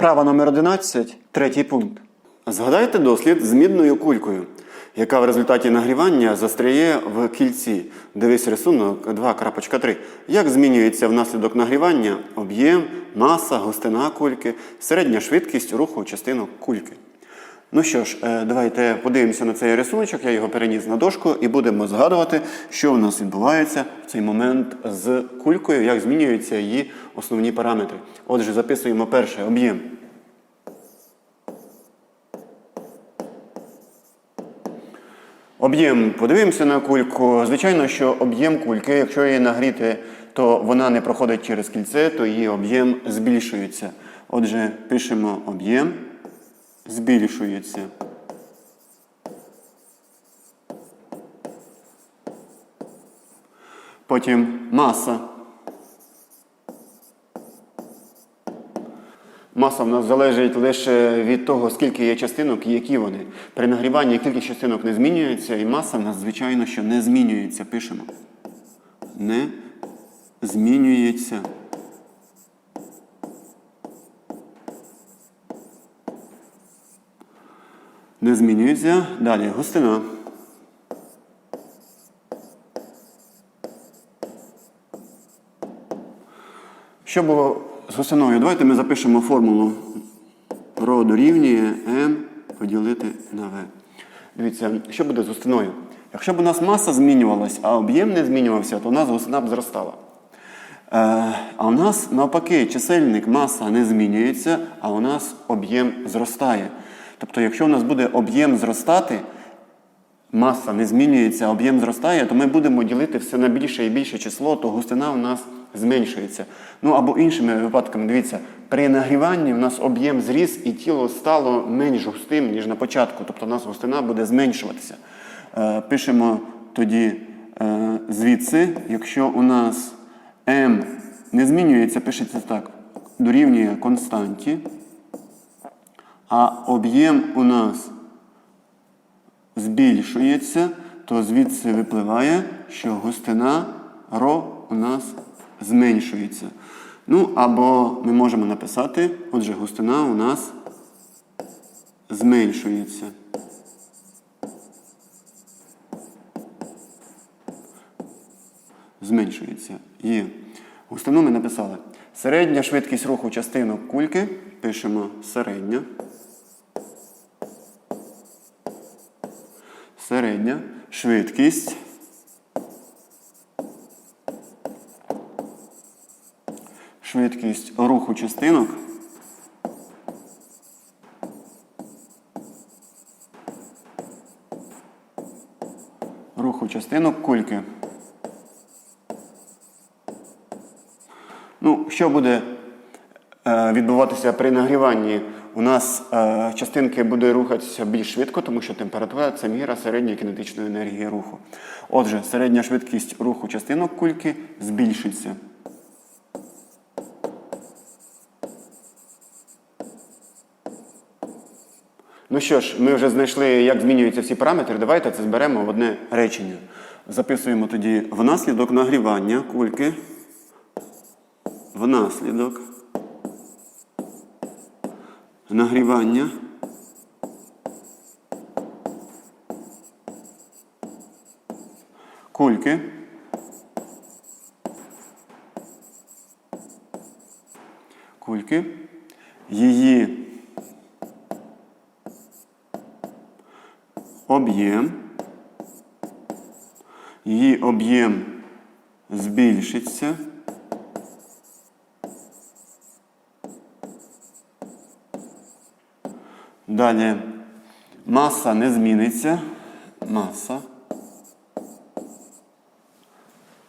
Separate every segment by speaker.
Speaker 1: Вправа номер 11, третій пункт. Згадайте дослід з мідною кулькою, яка в результаті нагрівання застряє в кільці. Дивись рисунок 2.3. Як змінюється внаслідок нагрівання об'єм, маса, густина кульки, середня швидкість руху частинок кульки. Ну що ж, е, давайте подивимося на цей рисуночок, я його переніс на дошку і будемо згадувати, що в нас відбувається в цей момент з кулькою, як змінюються її основні параметри. Отже, записуємо перше об'єм. Об'єм. Подивимося на кульку. Звичайно, що об'єм кульки, якщо її нагріти, то вона не проходить через кільце, то її об'єм збільшується. Отже, пишемо об'єм збільшується. Потім маса. Маса в нас залежить лише від того, скільки є частинок і які вони. При нагріванні кількість частинок не змінюється, і маса в нас, звичайно, що не змінюється. Пишемо. Не змінюється. Не змінюється. Далі густина. Що було з густиною? Давайте ми запишемо формулу ро дорівнює m поділити на v. Дивіться, що буде з густиною? Якщо б у нас маса змінювалась, а об'єм не змінювався, то у нас густина б зростала. Е, а у нас навпаки чисельник маса не змінюється, а у нас об'єм зростає. Тобто, якщо у нас буде об'єм зростати, маса не змінюється, об'єм зростає, то ми будемо ділити все на більше і більше число, то густина у нас зменшується. Ну або іншими випадками, дивіться, при нагріванні у нас об'єм зріс і тіло стало менш густим, ніж на початку. Тобто у нас густина буде зменшуватися. Е, пишемо тоді е, звідси, якщо у нас m не змінюється, пишеться так, дорівнює константі, а об'єм у нас збільшується, то звідси випливає, що густина ро у нас зменшується. Ну, або ми можемо написати, отже, густина у нас зменшується. Зменшується. Є. Густину ми написали. Середня швидкість руху частинок кульки. Пишемо середня. Середня швидкість. Швидкість руху частинок. Руху частинок кульки. Ну, що буде відбуватися при нагріванні? У нас е, частинки будуть рухатися більш швидко, тому що температура це міра середньої кінетичної енергії руху. Отже, середня швидкість руху частинок кульки збільшиться. Ну що ж, ми вже знайшли, як змінюються всі параметри. Давайте це зберемо в одне речення. Записуємо тоді внаслідок нагрівання кульки. Внаслідок нагрівання. Кульки. Кульки. Її об'єм. Її об'єм збільшиться Далі маса не зміниться. Маса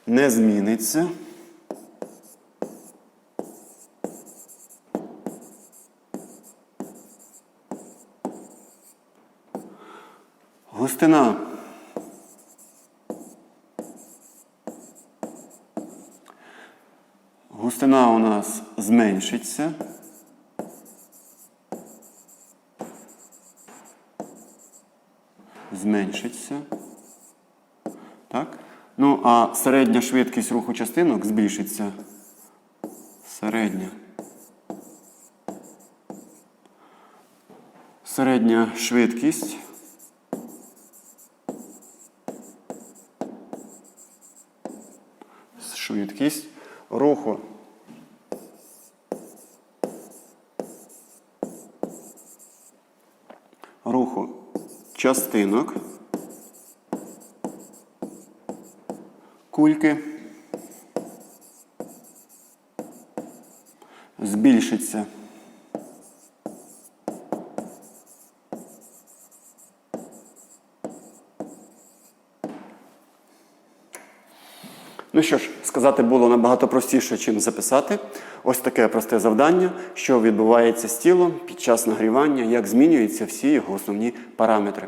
Speaker 1: не зміниться. Густина. Густина у нас зменшиться. Зменшиться. Так? Ну, а середня швидкість руху частинок збільшиться. Середня Середня швидкість. Швидкість руху. Частинок. Кульки. Збільшиться. Ну що ж, сказати було набагато простіше, ніж записати. Ось таке просте завдання, що відбувається з тілом під час нагрівання, як змінюються всі його основні параметри.